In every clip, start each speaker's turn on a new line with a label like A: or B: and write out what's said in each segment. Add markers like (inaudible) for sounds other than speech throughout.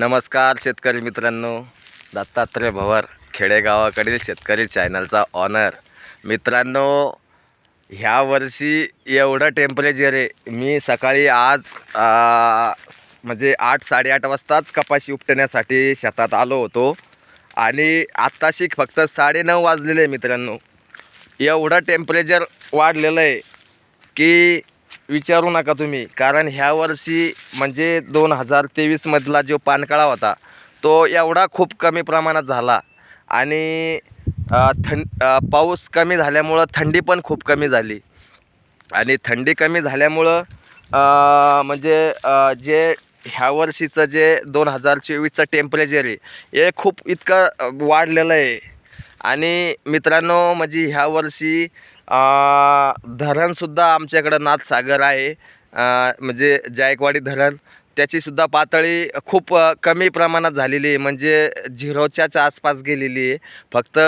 A: नमस्कार शेतकरी मित्रांनो. दत्तात्रय भवर खेडेगावाकडील शेतकरी चॅनलचा ऑनर. मित्रांनो ह्या वर्षी एवढं टेम्परेचर आहे. मी सकाळी आज म्हणजे आठ साडेआठ वाजताच कपाशी उपटण्यासाठी शेतात आलो होतो. आणि आत्ताशी फक्त साडेनऊ वाजलेले आहे मित्रांनो. एवढं टेम्परेचर वाढलेलं आहे की विचारू नका तुम्ही. कारण ह्या वर्षी म्हणजे दोन हजार तेवीसमधला जो पानकाळा होता तो एवढा खूप कमी प्रमाणात झाला. आणि थंड पाऊस कमी झाल्यामुळं थंडी पण खूप कमी झाली. आणि थंडी कमी झाल्यामुळं म्हणजे जे ह्या वर्षीचं जे दोन हजार चोवीसचं टेम्परेचर आहे हे खूप इतकं वाढलेलं आहे. आणि मित्रांनो म्हणजे ह्या वर्षी धरणसुद्धा आमच्याकडं नाथसागर आहे. म्हणजे जायकवाडी धरण त्याचीसुद्धा पातळी खूप कमी प्रमाणात झालेली आहे. म्हणजे झिरोच्याच आसपास गेलेली आहे. फक्त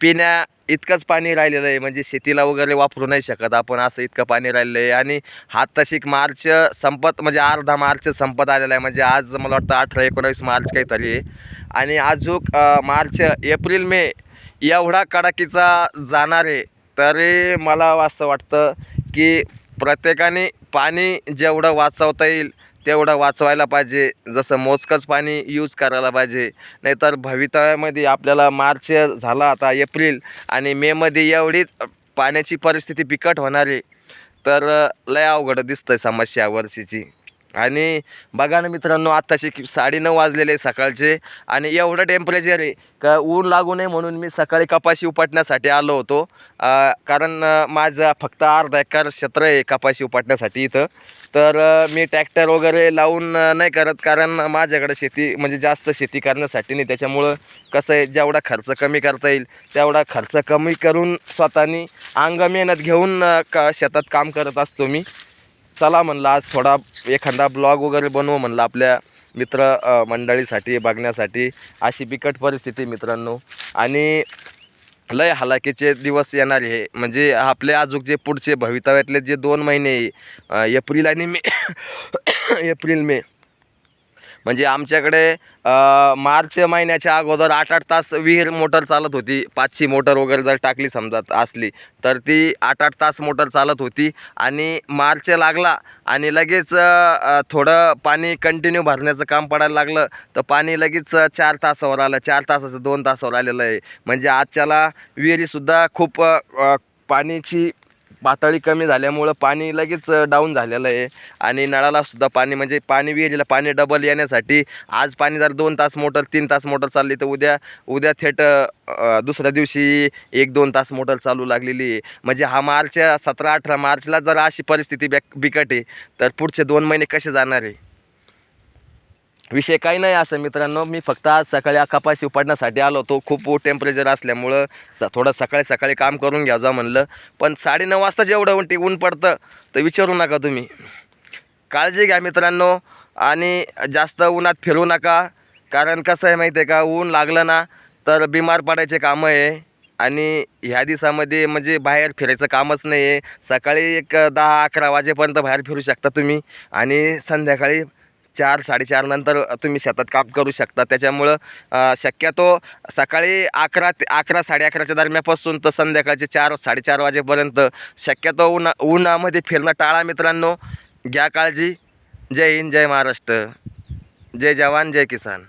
A: पिण्या इतकंच पाणी राहिलेलं आहे. म्हणजे शेतीला वगैरे वापरू नाही शकत आपण. असं इतकं पाणी राहिलेलं आहे. आणि हा तशीक मार्च संपत म्हणजे अर्धा मार्च संपत आलेला आहे. म्हणजे आज मला वाटतं अठरा एकोणावीस मार्च काहीतरी आहे. आणि अजून मार्च एप्रिल मे एवढा कडाकीचा जाणार आहे. तरी मला असं वाटतं की प्रत्येकाने पाणी जेवढं वाचवता येईल तेवढं वाचवायला पाहिजे. जसं मोजकंच पाणी यूज करायला पाहिजे. नाहीतर भवितव्यामध्ये आपल्याला मार्च झाला आता एप्रिल आणि मेमध्ये एवढीच पाण्याची परिस्थिती बिकट होणार. आहे तर लय अवघड दिसतं आहे समस्या वर्षीची. आणि बघा ना मित्रांनो आत्ताशी साडे साडेनऊ वाजलेले आहे सकाळचे आणि एवढं टेम्परेचर आहे का ऊन लागू नये म्हणून मी सकाळी कपाशी उपटण्यासाठी आलो होतो. कारण माझं फक्त अर्धा एकर क्षेत्र आहे कपाशी उपटण्यासाठी इथं. तर मी ट्रॅक्टर वगैरे लावून नाही करत कारण माझ्याकडे शेती म्हणजे जास्त शेती करण्यासाठी नाही. त्याच्यामुळं कसं आहे जेवढा खर्च कमी करता येईल तेवढा खर्च कमी करून स्वतःनी अंग मेहनत घेऊन का क शेतात काम करत असतो मी. चला म्हणलं आज थोडा एखादा ब्लॉग वगैरे बनवू म्हणलं आपल्या मित्र मंडळीसाठी बघण्यासाठी. अशी बिकट परिस्थिती मित्रांनो. आणि लय हलाखीचे दिवस येणार हे. म्हणजे आपले आजूक जे पुढचे भवितव्यातले जे दोन महिने आहे, एप्रिल आणि मे (coughs) एप्रिल मे. म्हणजे आमच्याकडे मार्च महिन्याच्या अगोदर आठ आठ तास विहीर मोटर चालत होती. पाचशे मोटर वगैरे जर टाकली समजा असली तर ती आठ आठ तास मोटर चालत होती आणि मार्च लागला आणि लगेच थोडं पाणी कंटिन्यू भरण्याचं काम पडायला लागलं. तर पाणी लगेच चार तासावर आलं. चार तासाचं दोन तासावर आलेलं आहे. म्हणजे आजच्याला विहिरीसुद्धा खूप पाण्याची पातळी कमी झाल्यामुळं पाणी लगेच डाऊन झालेलं आहे. आणि नळाला सुद्धा पाणी म्हणजे पाणी विहिरीला पाणी डबल येण्यासाठी आज पाणी जर दोन तास मोटर तीन तास मोटर चालली तर उद्या उद्या थेट दुसऱ्या दिवशी एक दोन तास मोटर चालू लागलेली आहे. म्हणजे हा मार्च सतरा अठरा मार्चला जर अशी परिस्थिती बॅक बिकट आहे तर पुढचे दोन महिने कसे जाणार आहे? विषय काही नाही असं मित्रांनो. मी फक्त आज सकाळी कपाशी उपडण्यासाठी आलो होतो. खूप टेम्परेचर असल्यामुळं स थोडं सकाळी सकाळी काम करून घ्यावं म्हणलं. पण साडेनऊ वाजता जेवढं ऊन ऊन पडतं तर विचारू नका तुम्ही. काळजी घ्या मित्रांनो आणि जास्त उन्हात फिरू नका. कारण कसं आहे माहिती आहे का ऊन लागलं ना तर बिमार पडायचे कामं आहे. आणि ह्या दिवसामध्ये म्हणजे बाहेर फिरायचं कामच नाही आहे सकाळी एक दहा अकरा वाजेपर्यंत बाहेर फिरू शकता तुम्ही. आणि संध्याकाळी चार साडेचार नंतर तुम्ही शेतात काम करू शकता. त्याच्यामुळं शक्यतो सकाळी अकरा ते अकरा साडे अकराच्या दरम्यापासून तर संध्याकाळचे चार साडेचार वाजेपर्यंत शक्यतो उन्हा उन्हामध्ये फिरणं टाळा मित्रांनो. घ्या काळजी. जय हिंद जय महाराष्ट्र. जय जवान जय किसान.